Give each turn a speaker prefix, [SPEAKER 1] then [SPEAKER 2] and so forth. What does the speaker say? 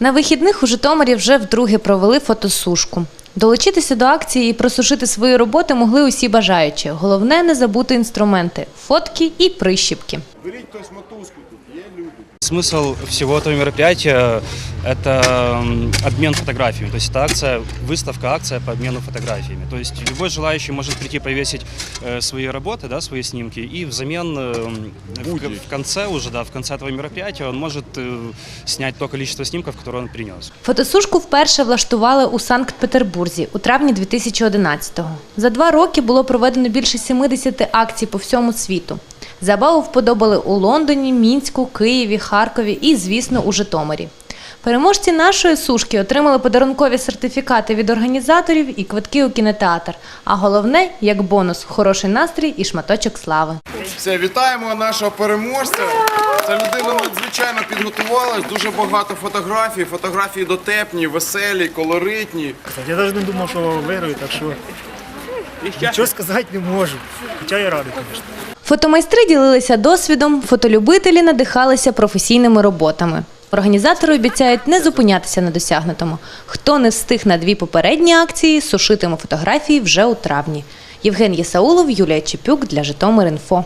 [SPEAKER 1] На вихідних у Житомирі вже вдруге провели фотосушку. Долучитися до акції і просушити свої роботи могли усі бажаючі. Головне не забути інструменти фотки і прищіпки
[SPEAKER 2] Беріть хтось мотузку тут, є люди.
[SPEAKER 3] Смысл всего этого мероприятия – это м, обмен фотографиями. То есть это акция, выставка, акция по обмену фотографиями. То есть любой желающий может прийти повесить э, свои работы, да, свои снимки, и взамен э, м, в, в конце уже, да, в конце этого мероприятия он может э, снять то количество снимков, которое он принес.
[SPEAKER 1] Фотосушку вперше влаштували у Санкт-Петербурзі у травні 2011-го. За два роки було проведено більше 70 акцій по всьому світу. Забаву вподобали у Лондоні, Мінську, Києві, Харкові і, звісно, у Житомирі. Переможці нашої сушки отримали подарункові сертифікати від організаторів і квитки у кінотеатр. А головне, як бонус, хороший настрій і шматочок слави.
[SPEAKER 2] Все, вітаємо нашого переможця. Ця людина надзвичайно підготувалась. Дуже багато фотографій. Фотографії дотепні, веселі, колоритні.
[SPEAKER 4] Я навіть не думав, що виграю, так що нічого сказати не можу. Хоча я радий, звісно.
[SPEAKER 1] Фотомайстри ділилися досвідом, фотолюбителі надихалися професійними роботами. Організатори обіцяють не зупинятися на досягнутому. Хто не встиг на дві попередні акції, сушитиме фотографії вже у травні. Євген Єсаулов, Юлія Чепюк для Житомир.Інфо.